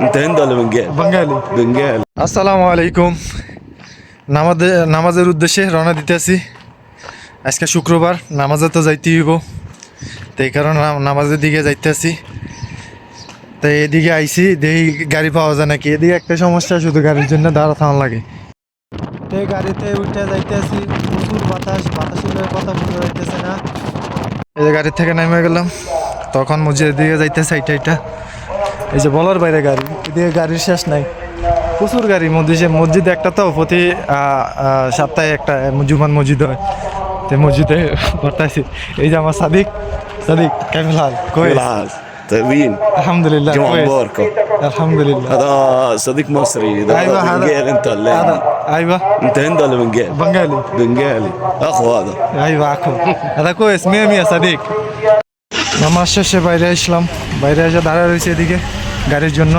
انت هند ولا بنجال؟ বাঙালি بنجال আসসালামু আলাইকুম নামাজে নামাজের উদ্দেশ্যে রওনা দিতেছি আজকে শুক্রবার নামাজে তো যাইতে হইব তো এই কারণে নাম- নামাজের দিকে যাইতেছি তো এদিকে আইছি দেখি গাড়ি পাওয়া যায় নাকি এদিকে একটা সমস্যা শুধু গাড়ির জন্য দাঁড়া থাকা লাগে তো এই গাড়িতে উঠে যাইতেছি প্রচুর বাতাস বাতাসের কথা বুঝতে যাইতেছে না এই যে গাড়ি থেকে নেমে গেলাম তখন মসজিদের দিকে যাইতেছে এইটা এইটা এই যে বলার বাইরে গাড়ি এদিকে গাড়ির শেষ নাই প্রচুর গাড়ি মসজিদে মসজিদ একটা তো প্রতি আহ, আহ, সপ্তাহে একটা জুমান মসজিদ হয় তো মসজিদে ভর্তাইছি এই যে আমার সাদিক সাদিক কেমন হাল কই بالعال طيبين আলহামদুলিল্লাহ جمعة كويس. مباركة আলহামদুলিল্লাহ هذا صديق مصري ده أيوة، هذا- بنجال انت ولا هذا ايه؟ ايوه انت هند ولا بنجال؟ بنغالي بنجالي اخو هذا ايوه اكو هذا كويس مية مية صديق নামাজ শেষে বাইরে আসলাম। বাইরে এসে দাঁড়া রয়েছে এদিকে গাড়ির জন্য।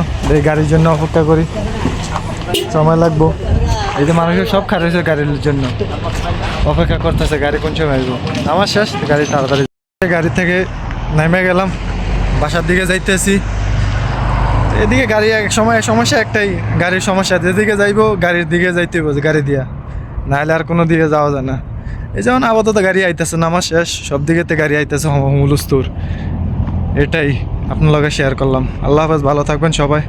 গাড়ির জন্য অপেক্ষা করি। সময় লাগবো। এই যে মানুষের সব খারাপ হয়েছে গাড়ির জন্য। অপেক্ষা করতেছে, গাড়ি কোন সময় আসব? আমার শেষ, গাড়ি তাড়াতাড়ি গাড়ি থেকে নেমে গেলাম। বাসার দিকে যাইতেছি। এদিকে গাড়ি এক সময়, সমস্যা একটাই। গাড়ির সমস্যা, যেদিকে যাইবো, গাড়ির দিকে যাইতে হবে গাড়ি দিয়া। নাহলে আর কোনো দিকে যাওয়া যায় না। এই যেমন আপাতত গাড়ি আইতেছে নামা শেষ সব দিকে গাড়ি আইতেছে হুলুস্তুর এটাই আপনার লগে শেয়ার করলাম। আল্লাহ হাফেজ, ভালো থাকবেন সবাই।